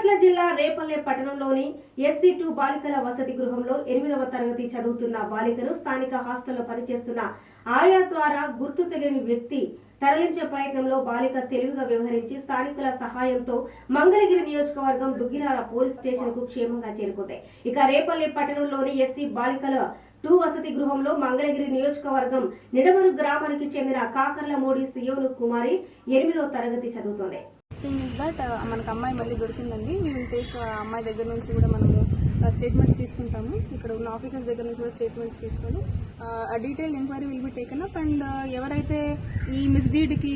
బాపట్ల జిల్లా రేపల్లె పట్టణంలోని SC two బాలికల వసతి గృహంలో ఎనిమిదవ తరగతి చదువుతున్న బాలికను స్థానిక హాస్టల్లో పనిచేస్తున్న ఆయా ద్వారా గుర్తు తెలియని వ్యక్తి తరలించే ప్రయత్నంలో బాలిక తెలివిగా వ్యవహరించి స్థానికుల సహాయంతో మంగళగిరి నియోజకవర్గం దుగ్గిరాల పోలీస్ స్టేషన్కు క్షేమంగా చేరుకుంది. ఇక రేపల్లె పట్టణంలోని ఎస్సీ బాలికల టూ వసతి గృహంలో మంగళగిరి నియోజకవర్గం నిడమరు గ్రామానికి చెందిన కాకర్ల మోడి సియోను కుమారి ఎనిమిదవ తరగతి చదువుతోంది. థింగ్ ఇస్ దట్ మనకు అమ్మాయి మళ్ళీ దొరికిందండి. విల్ టేక్ అమ్మాయి దగ్గర నుంచి కూడా మనము స్టేట్మెంట్స్ తీసుకుంటాము. ఇక్కడ ఉన్న ఆఫీసర్స్ దగ్గర నుంచి కూడా స్టేట్మెంట్స్ తీసుకొని ఆ detail enquiry will be taken up and ఎవరైతే ఈ మిస్డీడ్కి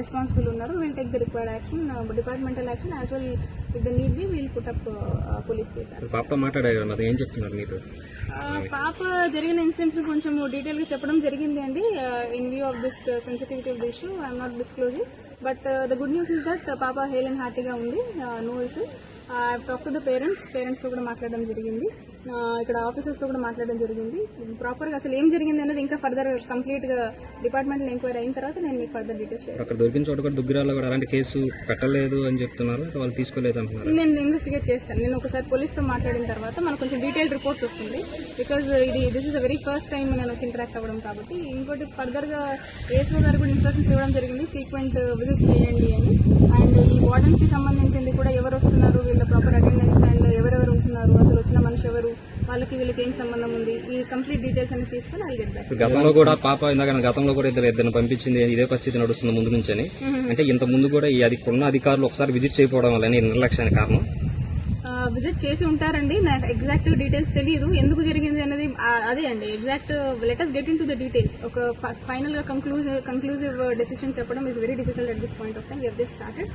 రెస్పాన్సిబుల్ ఉన్నారో will take the required action departmental action as well with the need be will put up police పాపతో మాట్లాడారు ఏం చెప్తున్నారు మీతో? పాప జరిగిన ఇన్సిడెంట్స్ కొంచెం డీటెయిల్గా చెప్పడం జరిగింది అండి. In view of this sensitivity of the issue I'm not disclosing but the good news is that పాప హేల్ అండ్ హ్యాపీగా ఉంది. No issues talk to the parents పేరెంట్స్తో కూడా మాట్లాడడం జరిగింది. ఇక్కడ ఆఫీసర్స్తో కూడా మాట్లాడడం జరిగింది. ప్రాపర్గా అసలు ఏం జరిగింది అనేది ఇంకా ఫర్దర్ కంప్లీట్గా డిపార్ట్మెంటల్ ఎంక్వైరీ అయిన తర్వాత నేను మీకు ఫర్దర్ డీటెయిల్స్ అక్కడ దొరికిన చోట కూడా దుగ్గిరాల్లో కూడా అలాంటి కేసు పెట్టలేదు అని చెప్తున్నారు. వాళ్ళు తీసుకోలేదు అంటున్నారు. నేను ఇన్వెస్టిగేట్ చేస్తాను. నేను ఒకసారి పోలీస్తో మాట్లాడిన తర్వాత మనకు కొంచెం డీటెయిల్ రిపోర్ట్స్ వస్తుంది. బికాజ్ ఇది this is a very first time నేను వచ్చి ఇంటరాక్ట్ అవ్వడం కాబట్టి ఇంకోటి ఫర్దర్గా ఏఎస్ఓ గారు కూడా ఇన్స్ట్రక్షన్స్ ఇవ్వడం జరిగింది. ఫ్రీక్వెంట్ విజిట్స్ చేయండి అని అండ్ ఈ వార్డెన్స్కి సంబంధించింది కూడా ఎవరు వస్తున్నారు వీళ్ళ ప్రాపర్ అటెండెన్స్ అండ్ ఎవరెవరు ఉంటున్నారు అసలు వచ్చిన మనిషి ఎవరు వాళ్ళకి వీళ్ళకి ఏం సంబంధం ఉంది? ఈ కంప్లీట్ డీటెయిల్స్ అన్ని తీసుకుని గెట్ బ్యాక్ గతంలో కూడా పాప ఇందాక గతంలో కూడా ఇద్దరు ఇద్దరిని పంపించింది ఇదే పరిస్థితి నడుస్తుంది ముందు నుంచని. అంటే ఇంత ముందు కూడా ఈ అది ఉన్న అధికారులు ఒకసారి విజిట్ చేయకపోవడం వల్ల నిర్లక్ష్యానికి కారణం? విజిట్ చేసి ఉంటారండి. నాకు ఎగ్జాక్ట్ డీటెయిల్స్ తెలియదు ఎందుకు జరిగింది అనేది అదే అండి. Exact letters get in to the details ఒక ఫైనల్గా కంక్లూజివ్ కంక్లూజివ్ డెసిషన్ చెప్పడం is very difficult at this point of time we started